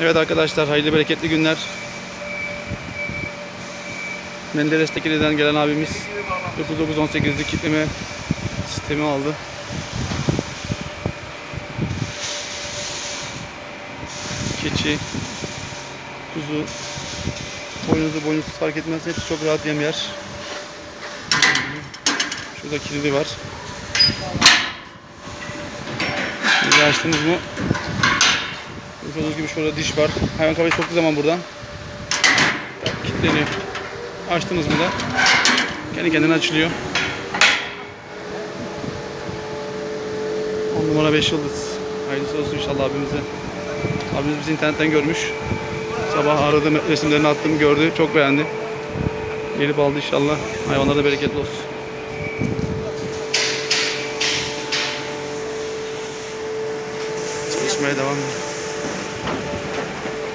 Evet arkadaşlar hayırlı bereketli günler. Menderes Tekili'den gelen abimiz 9918'lik kitleme sistemi aldı. Keçi, kuzu, boynuzu boynuzsuz fark etmez. Hepsi çok rahat yem yer. Şurada kilidi var. Kilidi açtınız mı? Gördüğünüz gibi şurada diş var. Hayvan kafayı soktuğu zaman buradan kilitleniyor. Açtınız mı da kendi kendine açılıyor. 10 numara 5 yıldız. Hayırlısı olsun inşallah abimize. Abimiz bizi internetten görmüş. Sabah aradım, resimlerini attım, gördü. Çok beğendi. Gelip aldı inşallah. Hayvanlar da bereketli olsun. Çalışmaya devam ediyor.